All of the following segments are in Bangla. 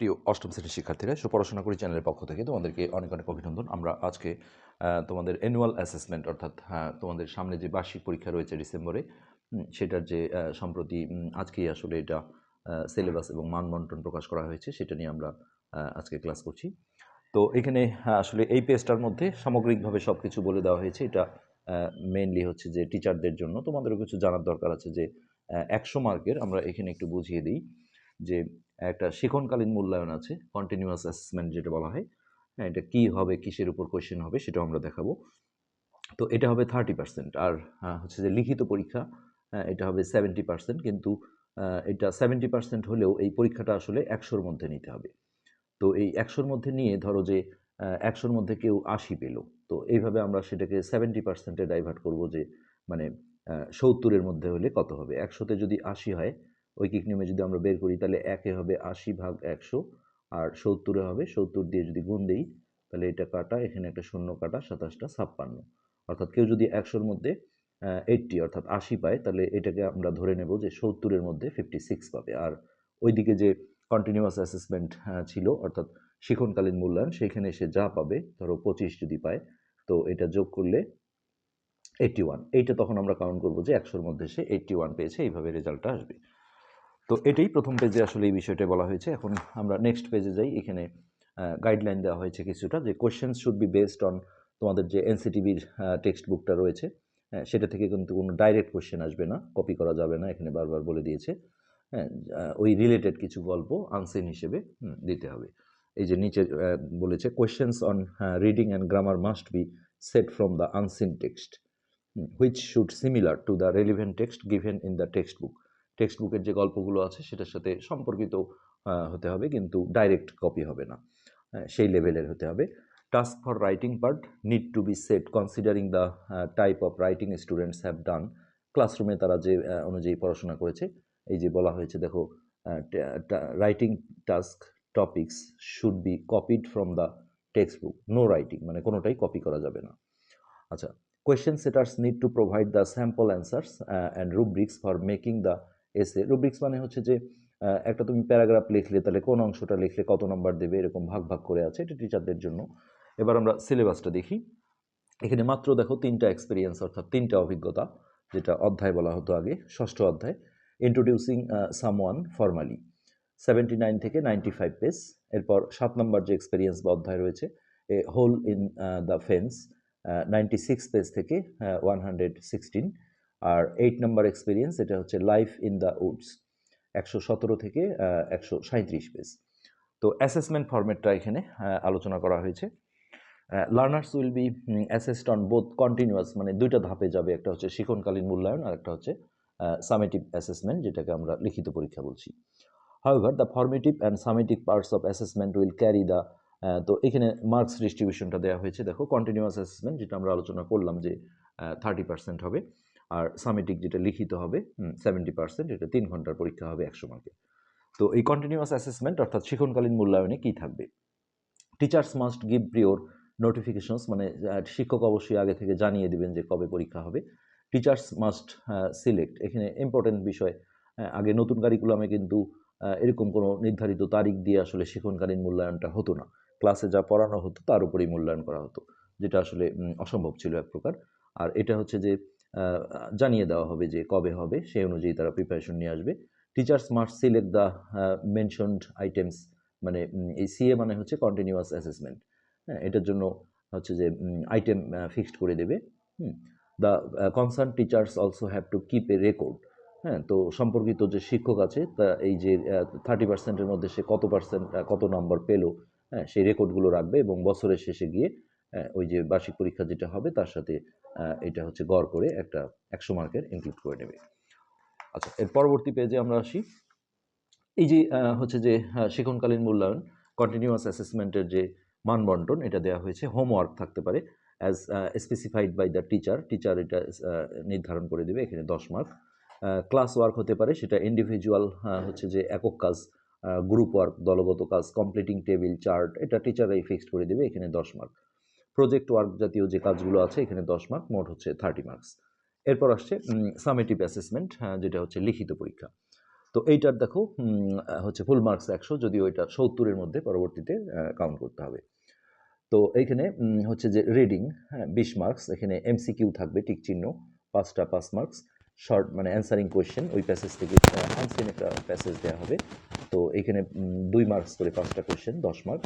প্রিয় অষ্টম শ্রেণির শিক্ষার্থীরা সুপড়াশোনা করি চ্যানেলের পক্ষ থেকে তোমাদেরকে অনেক অনেক অভিনন্দন। আমরা আজকে তোমাদের অ্যানুয়াল অ্যাসেসমেন্ট অর্থাৎ হ্যাঁ, তোমাদের সামনে যে বার্ষিক পরীক্ষা রয়েছে ডিসেম্বরে সেটার যে সম্প্রতি আজকেই আসলে এটা সিলেবাস এবং মানবন্টন প্রকাশ করা হয়েছে সেটা নিয়ে আমরা আজকে ক্লাস করছি। তো এখানে হ্যাঁ, আসলে এই পেজটার মধ্যে সামগ্রিকভাবে সব কিছু বলে দেওয়া হয়েছে। এটা মেইনলি হচ্ছে যে টিচারদের জন্য। তোমাদেরও কিছু জানার দরকার আছে যে একশো মার্কের আমরা এখানে একটু বুঝিয়ে দিই যে একটা শিখনকালীন মূল্যায়ন আছে কন্টিনিউয়াস অ্যাসেসমেন্ট যেটা বলা হয়। হ্যাঁ এটা কী হবে কিসের উপর কোয়েশ্চেন হবে সেটাও আমরা দেখাবো। তো এটা হবে থার্টি পার্সেন্ট আর হচ্ছে যে লিখিত পরীক্ষা হ্যাঁ, এটা হবে সেভেন্টি পার্সেন্ট কিন্তু এটা সেভেন্টি পার্সেন্ট হলেও এই পরীক্ষাটা আসলে একশোর মধ্যে নিতে হবে। তো এই একশোর মধ্যে নিয়ে ধরো যে একশোর মধ্যে কেউ আশি পেল তো এইভাবে আমরা সেটাকে সেভেন্টি পার্সেন্টে ডাইভার্ট করব যে মানে সত্তরের মধ্যে হলে কত হবে? একশোতে যদি আশি হয় ঐকিক নিয়মে যদি আমরা বের করি, তাহলে একে হবে আশি ভাগ একশো আর সত্তরে হবে। সত্তর দিয়ে যদি গুণ দিই, তাহলে এটা কাটা, এখানে একটা শূন্য কাটা, সাতাশটা ছাপ্পান্ন। অর্থাৎ কেউ যদি একশোর মধ্যে এইটটি অর্থাৎ আশি পায়, তাহলে এটাকে আমরা ধরে নেব যে সত্তরের মধ্যে ফিফটি সিক্স পাবে। আর ওইদিকে যে কন্টিনিউয়াস অ্যাসেসমেন্ট ছিল, অর্থাৎ শিখনকালীন মূল্যায়ন, সেখানে সে যা পাবে, ধরো পঁচিশ যদি পায়, তো এটা যোগ করলে এইটটি ওয়ান এইটা তখন আমরা কাউন্ট করব যে একশোর মধ্যে সে এইটটি ওয়ান পেয়েছে, এইভাবে রেজাল্টটা আসবে। তো এটাই প্রথম পেজে আসলে এই বিষয়টা বলা হয়েছে। এখন আমরা নেক্সট পেজে যাই। এখানে গাইডলাইন দেওয়া হয়েছে কিছুটা যে questions should be based on তোমাদের যে এনসিটিভির টেক্সট বুকটা রয়েছে হ্যাঁ, সেটা থেকে কিন্তু কোনো ডাইরেক্ট কোয়েশ্চেন আসবে না কপি করা যাবে না এখানে বারবার বলে দিয়েছে। হ্যাঁ ওই রিলেটেড কিছু গল্প আনসেন হিসেবে দিতে হবে। এই যে নিচে বলেছে questions on reading and grammar must be set from the unseen text which should similar to the relevant text given in the textbook text বুকের যে গল্পগুলো আছে, সেটার সাথে সম্পর্কিত হতে হবে, কিন্তু ডাইরেক্ট কপি হবে না। সেই লেভেলের হতে হবে। Task for writing part need to be set considering the type of writing students have done ক্লাসরুমে তারা যে অনুযায়ী পড়াশোনা করেছে, এই যে বলা হয়েছে, দেখো writing task topics should be copied from the textbook no writing মানে কোনোটাই কপি করা যাবে না। আচ্ছা question setters need to provide the sample answers and rubrics for making the essay. Rubrics মানে হচ্ছে যে একটা তুমি প্যারাগ্রাফ লিখলে তাহলে কোন অংশটা লিখলে কত নম্বর দেবে, এরকম ভাগ ভাগ করে আছে এটা টিচারদের জন্য। এবার আমরা সিলেবাসটা দেখি। এখানে মাত্র দেখো তিনটা এক্সপিরিয়েন্স অর্থাৎ তিনটা অভিজ্ঞতা, যেটা অধ্যায় বলা হতো আগে, ষষ্ঠ অধ্যায়। Introducing someone formally seventy nine থেকে নাইনটি ফাইভ পেজ এরপর সাত নম্বর যে এক্সপিরিয়েন্স বা অধ্যায় রয়েছে, a hole in the fence ninety six page থেকে ওয়ান হান্ড্রেড সিক্সটিন আর এইট নাম্বার এক্সপিরিয়েন্স এটা হচ্ছে লাইফ ইন দ্য উডস একশো সতেরো থেকে একশো সাঁত্রিশ পেজ তো অ্যাসেসমেন্ট ফরম্যাটটা এখানে আলোচনা করা হয়েছে। Learners will be assessed on both continuous মানে দুইটা ধাপে যাবে, একটা হচ্ছে শিখনকালীন মূল্যায়ন আর একটা হচ্ছে সামেটিভ অ্যাসেসমেন্ট যেটাকে আমরা লিখিত পরীক্ষা বলছি। However the formative and summative parts of assessment will carry the তো এখানে মার্কস ডিস্ট্রিবিউশনটা দেওয়া হয়েছে। দেখো কন্টিনিউয়াস অ্যাসেসমেন্ট যেটা আমরা আলোচনা করলাম যে থার্টি পার্সেন্ট হবে। আর সামেটিক যেটা লিখিত হবে সেভেন্টি পার্সেন্ট এটা তিন ঘণ্টার পরীক্ষা হবে একশো মার্কে। তো এই কন্টিনিউয়াস অ্যাসেসমেন্ট অর্থাৎ শিখনকালীন মূল্যায়নে কী থাকবে? Teachers must give prior notifications মানে শিক্ষক অবশ্যই আগে থেকে জানিয়ে দিবেন যে কবে পরীক্ষা হবে। টিচার্স মাস্ট সিলেক্ট এখানে ইম্পর্টেন্ট বিষয় আগে নতুন কারিকুলামে কিন্তু এরকম কোনো নির্ধারিত তারিখ দিয়ে আসলে শিক্ষণকালীন মূল্যায়নটা হতো না। ক্লাসে যা পড়ানো হতো তার উপরেই মূল্যায়ন করা হতো, যেটা আসলে অসম্ভব ছিল এক প্রকার। আর এটা হচ্ছে যে জানিয়ে দেওয়া হবে যে কবে হবে, সেই অনুযায়ী তারা প্রিপারেশন নিয়ে আসবে। Teachers must select the mentioned items মানে এই সিএ মানে হচ্ছে কন্টিনিউয়াস অ্যাসেসমেন্ট হ্যাঁ এটার জন্য হচ্ছে যে আইটেম ফিক্সড করে দেবে। হুম the concern teachers also have to keep a record হ্যাঁ তো সম্পর্কিত যে শিক্ষক আছে, তা এই যে থার্টি পার্সেন্টের মধ্যে সে কত পার্সেন্ট কত নম্বর পেল হ্যাঁ সেই রেকর্ডগুলো রাখবে এবং বছরের শেষে গিয়ে ওই যে বার্ষিক পরীক্ষা যেটা হবে, তার সাথে এটা হচ্ছে গড় করে একটা একশো মার্কের ইনক্লুড করে নেবে। আচ্ছা এর পরবর্তী পেজে আমরা আসি। এই যে হচ্ছে যে শিক্ষণকালীন মূল্যায়ন কন্টিনিউয়াস অ্যাসেসমেন্টের যে মানবন্টন, এটা দেওয়া হয়েছে। হোমওয়ার্ক থাকতে পারে as specified by the teacher teacher এটা নির্ধারণ করে দেবে, এখানে দশ মার্ক ক্লাস ওয়ার্ক হতে পারে, সেটা ইন্ডিভিজুয়াল হচ্ছে যে একক কাজ গ্রুপ ওয়ার্ক দলগত কাজ কমপ্লিটিং টেবিল চার্ট এটা টিচাররাই ফিক্সড করে দেবে, এখানে দশ মার্ক প্রজেক্ট ওয়ার্ক জাতীয় যে কাজগুলো আছে, এখানে দশ মার্ক মোট হচ্ছে থার্টি মার্কস এরপর আসছে সামেটিভ অ্যাসেসমেন্ট যেটা হচ্ছে লিখিত পরীক্ষা। তো এইটার দেখো হচ্ছে ফুল মার্কস একশো, যদিও এটা সত্তরের মধ্যে পরবর্তীতে কাউন্ট করতে হবে। তো এইখানে হচ্ছে যে রিডিং হ্যাঁ বিশ মার্কস এখানে এমসিকিউ থাকবে, টিক চিহ্ন, পাঁচটা পাঁচ মার্কস শর্ট মানে অ্যান্সারিং কোয়েশ্চেন ওই প্যাসেজ থেকে আনসিন একটা প্যাসেজ দেওয়া হবে। তো এখানে দুই মার্কস করে পাঁচটা কোয়েশ্চেন দশ মার্ক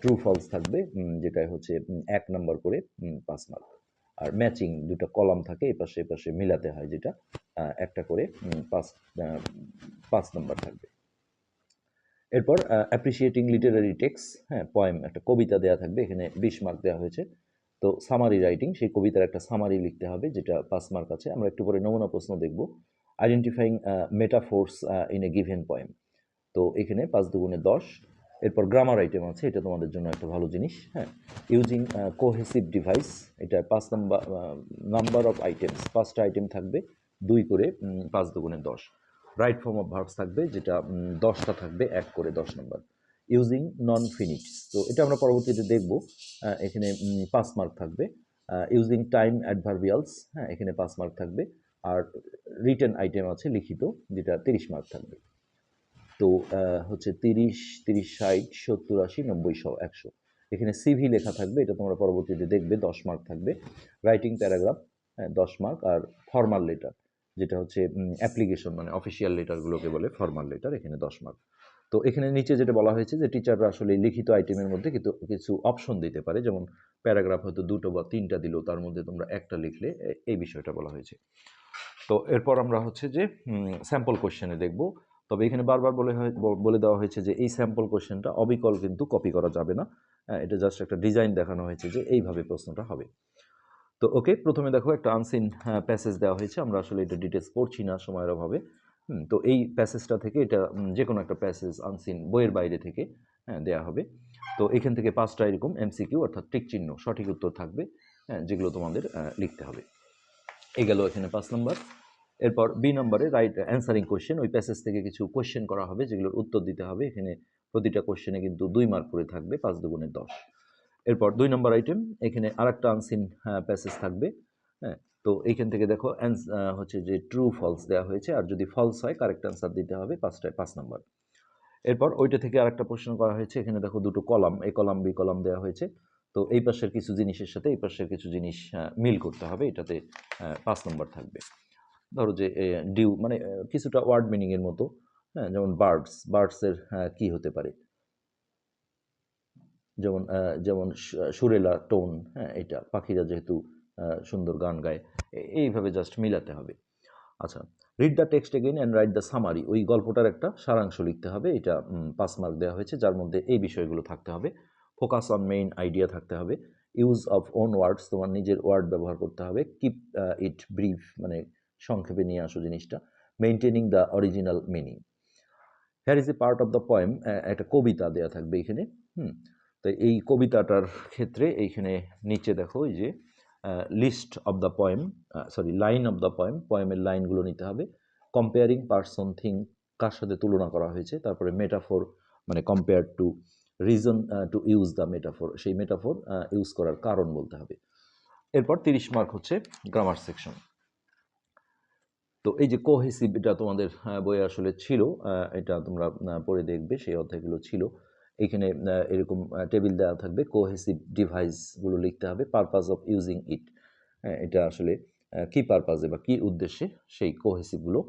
ট্রু ফলস থাকবে যেটা হচ্ছে এক নাম্বার করে পাঁচ মার্ক আর ম্যাচিং দুটো কলাম থাকে এপাশে এপাশে মিলাতে হয় যেটা একটা করে পাঁচ পাঁচ নাম্বার থাকবে। এরপর অ্যাপ্রিসিয়েটিং লিটারারি টেক্স হ্যাঁ পয়েম একটা কবিতা দেওয়া থাকবে, এখানে বিশ মার্ক দেওয়া হয়েছে। তো সামারি রাইটিং সেই কবিতার একটা সামারি লিখতে হবে, যেটা পাঁচ মার্ক আছে। আমরা একটু পরে নমুনা প্রশ্ন দেখব। Identifying metaphors in a given poem তো এখানে পাঁচ দুগুণে দশ। এরপর গ্রামার আইটেম আছে, এটা তোমাদের জন্য একটা ভালো জিনিস হ্যাঁ? ইউজিং কোহেসিভ ডিভাইস এটা পাঁচ নাম্বার নাম্বার অফ আইটেমস পাঁচটা আইটেম থাকবে, দুই করে পাঁচ দুগুণে দশ। রাইট ফর্ম অফ ভার্বস থাকবে, যেটা দশটা থাকবে, এক করে দশ নম্বর ইউজিং নন ফিনিশ তো এটা আমরা পরবর্তীতে দেখব এখানে পাঁচ মার্ক থাকবে। ইউজিং টাইম অ্যাডভার্বিয়ালস হ্যাঁ এখানে পাঁচ মার্ক থাকবে। আর রিটার্ন আইটেম আছে লিখিত, যেটা তিরিশ মার্ক থাকবে। তো হচ্ছে তিরিশ তিরিশ, ষাট, সত্তর, আশি, নব্বই শো একশো। এখানে সিভি লেখা থাকবে, এটা তোমরা পরবর্তীতে দেখবে, দশ মার্ক থাকবে। রাইটিং প্যারাগ্রাফ দশ মার্ক আর ফর্মাল লেটার যেটা হচ্ছে অ্যাপ্লিকেশন মানে অফিসিয়াল লেটারগুলোকে বলে ফর্মাল লেটার এখানে দশ মার্ক তো এখানে নিচে যেটা বলা হয়েছে যে টিচাররা আসলে লিখিত আইটেমের মধ্যে কিন্তু কিছু অপশন দিতে পারে। যেমন প্যারাগ্রাফ হয়তো দুটো বা তিনটা দিল, তার মধ্যে তোমরা একটা লিখলে এই বিষয়টা বলা হয়েছে। তো এরপর আমরা হচ্ছে যে স্যাম্পল কোশ্চেনে দেখব। তবে এখানে বারবার বলে বলে দেওয়া হয়েছে যে এই স্যাম্পল কোশ্চেনটা অবিকল কিন্তু কপি করা যাবে না। হ্যাঁ, এটা জাস্ট একটা ডিজাইন দেখানো হয়েছে যে এইভাবে প্রশ্নটা হবে। তো ওকে প্রথমে দেখো একটা আনসিন প্যাসেজ দেওয়া হয়েছে। আমরা আসলে এটা ডিটেলস পড়ছি না সময়ের অভাবে। তো এই প্যাসেজটা থেকে এটা যে কোনো একটা প্যাসেজ আনসিন বইয়ের বাইরে থেকে হ্যাঁ দেওয়া হবে। তো এখান থেকে পাঁচটা এরকম এমসিকিউ অর্থাৎ টিক চিহ্ন সঠিক উত্তর থাকবে হ্যাঁ যেগুলো তোমাদের লিখতে হবে। এই গেল এখানে পাঁচ নম্বর এরপর বি নম্বরে রাইট অ্যান্সারিং কোশ্চেন ওই প্যাসেজ থেকে কিছু কোশ্চেন করা হবে, যেগুলোর উত্তর দিতে হবে। এখানে প্রতিটা কোশ্চেনে কিন্তু দুই মার্ক করে থাকবে, পাঁচ দুগুণে দশ। এরপর দুই নম্বর আইটেম এখানে আরেকটা আনসিন প্যাসেজ থাকবে হ্যাঁ। তো এইখান থেকে দেখো হচ্ছে যে ট্রু ফলস দেওয়া হয়েছে, আর যদি ফলস হয় কারেক্ট অ্যান্সার দিতে হবে পাঁচটায় পাঁচ নম্বর। এরপর ওইটা থেকে আরেকটা প্রশ্ন করা হয়েছে, এখানে দেখো দুটো column A column B column দেওয়া হয়েছে। তো এই পাশের কিছু জিনিসের সাথে, এই পাশের কিছু জিনিস মিল করতে হবে, এটাতে পাঁচ নম্বর থাকবে। ধরো যে ডিউ মানে কিছুটা ওয়ার্ড মিনিংয়ের মতো হ্যাঁ যেমন বার্ডস, বার্ডসের কি হতে পারে? যেমন যেমন সুরেলা টোন হ্যাঁ এটা, পাখিরা যেহেতু সুন্দর গান গায় এইভাবে জাস্ট মিলাতে হবে। আচ্ছা read the text again and write the summary ওই গল্পটার একটা সারাংশ লিখতে হবে, এটা পাঁচ মার্ক দেওয়া হয়েছে, যার মধ্যে এই বিষয়গুলো থাকতে হবে। ফোকাস অন মেইন আইডিয়া থাকতে হবে। ইউজ অফ ওন ওয়ার্ডস তোমার নিজের ওয়ার্ড ব্যবহার করতে হবে। কিপ ইট ব্রিফ মানে সংক্ষেপে নিয়ে আসো জিনিসটা। Maintaining the original meaning here is a part of the poem একটা কবিতা দেওয়া থাকবে এখানে, হুম? তো এই কবিতাটার ক্ষেত্রে এইখানে নিচে দেখো এই যে list of the poem sorry line of the poem poem লাইনগুলো নিতে হবে। কম্পেয়ারিং পার্সন থিং কার সাথে তুলনা করা হয়েছে, তারপরে মেটাফোর মানে compare to reason to use the metaphor সেই মেটাফোর ইউজ করার কারণ বলতে হবে। এরপর তিরিশ মার্ক হচ্ছে গ্রামার সেকশন তো এই যে কোহেসিভ এটা তোমাদের বইয়ে আসলে ছিল এটা তোমরা পড়ে দেখবে, সেই অধ্যায়গুলো ছিল। এখানে এরকম টেবিল দেওয়া থাকবে কোহেসিভ ডিভাইসগুলো লিখতে হবে পারপাস অফ ইউজিং ইট এটা আসলে কি পারপাসে বা কি উদ্দেশ্যে সেই কোহেসিভগুলো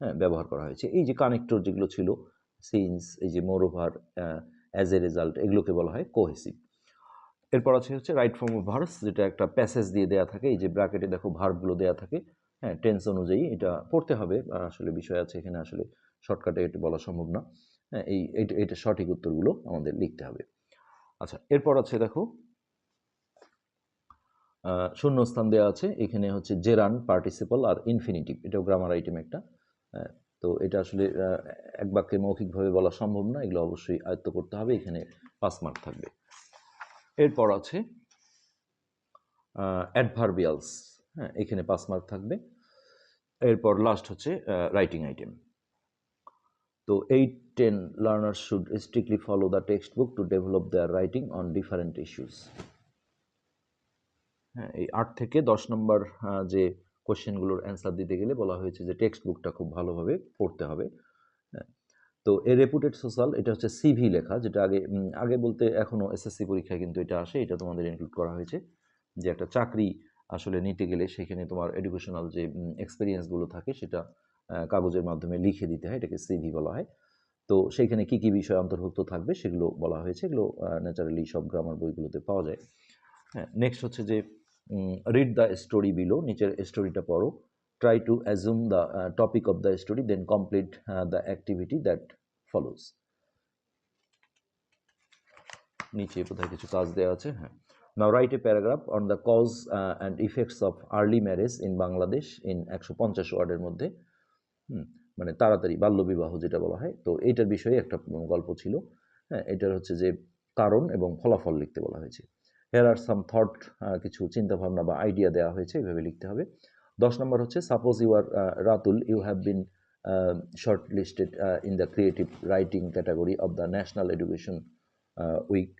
হ্যাঁ ব্যবহার করা হয়েছে। এই যে কানেক্টর যেগুলো ছিল সিন্স এই যে মোরোভার অ্যাজ এ রেজাল্ট এগুলোকে বলা হয় কোহেসিভ এরপর আছে হচ্ছে রাইট ফর্ম অফ ভার্স যেটা একটা প্যাসেজ দিয়ে দেওয়া থাকে, এই যে ব্র্যাকেটে দেখো ভার্বগুলো দেওয়া থাকে। হ্যাঁ টেন্স অনুযায়ী এটা পড়তে হবে। আসলে বিষয় আছে এখানে আসলে শর্টকাটে এটা বলা সম্ভব না। হ্যাঁ এই এটা সঠিক উত্তরগুলো আমাদের লিখতে হবে। আচ্ছা এরপর আছে দেখো শূন্যস্থান দেওয়া আছে। এখানে হচ্ছে জেরান পার্টিসিপাল আর ইনফিনিটিভ এটাও গ্রামার আইটেম একটা। আহ, তো এটা আসলে এক বাক্যে মৌখিকভাবে বলা সম্ভব না। এগুলো অবশ্যই আয়ত্ত করতে হবে। এখানে পাঁচ মার্ক থাকবে। এরপর আছে অ্যাডভার্বিয়ালস হ্যাঁ এখানে পাঁচ মার্ক থাকবে। এরপর লাস্ট হচ্ছে রাইটিং আইটেম তো eight ten learner should strictly follow the textbook to develop their writing on different issues হ্যাঁ এই আট থেকে দশ নম্বর যে কোশ্চেনগুলোর অ্যান্সার দিতে গেলে বলা হয়েছে যে টেক্সট বুকটা খুব ভালোভাবে পড়তে হবে। তো এ রেপুটেড সোশ্যাল এটা হচ্ছে সিভি লেখা, যেটা আগে আগে বলতে এখনও এসএসসি পরীক্ষায় কিন্তু এটা আসে, এটা তোমাদের ইনক্লুড করা হয়েছে যে একটা চাকরি আসলে নিতে গেলে সেখানে তোমার এডুকেশনাল যে এক্সপিরিয়েন্সগুলো থাকে সেটা কাগজের মাধ্যমে লিখে দিতে হয়, এটাকে সিভি বলা হয়। তো সেইখানে কি কি বিষয় অন্তর্ভুক্ত থাকবে সেগুলো বলা হয়েছে, এগুলো ন্যাচারালি সব গ্রামার বইগুলোতে পাওয়া যায়। হ্যাঁ নেক্সট হচ্ছে যে রিড দ্য স্টোরি বিলো নিচের স্টোরিটা পড়ো। Try to assume the topic of the story then complete the activity that follows নিচে কোথায় কিছু কাজ দেওয়া আছে? হ্যাঁ। Now write a paragraph on the cause and effects of early marriage in Bangladesh in একশো পঞ্চাশ ওয়ার্ডের মধ্যে। মানে তাড়াতাড়ি বাল্যবিবাহ যেটা বলা হয়। তো এইটার বিষয়ে একটা গল্প ছিল। হ্যাঁ এটার হচ্ছে যে কারণ এবং ফলাফল লিখতে বলা হয়েছে। হেয়ার আর সাম থট কিছু চিন্তাভাবনা বা আইডিয়া দেওয়া হয়েছে এইভাবে লিখতে হবে। দশ নম্বর হচ্ছে suppose you are Ratul you have been shortlisted in the creative writing category of the national education week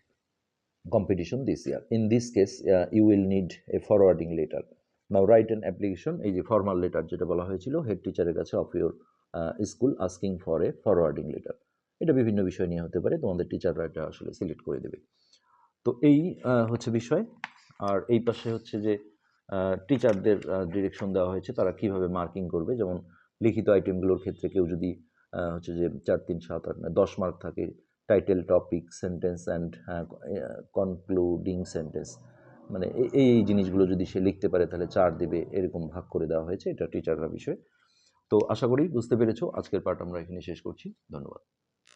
competition this year. In this case, uh, you will need a forwarding letter. Now write an application এই যে ফর্মাল লেটার যেটা বলা হয়েছিল হেড টিচারের কাছে of your school asking for a forwarding letter এটা বিভিন্ন বিষয় নিয়ে হতে পারে তোমাদের টিচাররা এটা আসলে সিলেক্ট করে দেবে তো এই হচ্ছে বিষয় আর এই পাশে হচ্ছে যে টিচারদের ডিরেকশন দেওয়া হয়েছে তারা কীভাবে মার্কিং করবে যেমন লিখিত আইটেমগুলোর ক্ষেত্রে কেউ যদি হচ্ছে যে চার তিন সাত আট দশ মার্ক থাকে title topic sentence and concluding sentence মানে এই এই জিনিসগুলো যদি সে লিখতে পারে, তাহলে চার দেবে, এরকম ভাগ করে দেওয়া হয়েছে। এটা টিচাররা বিষয়। তো আশা করি বুঝতে পেরেছ। আজকের পাঠ আমরা এখানে শেষ করছি। ধন্যবাদ।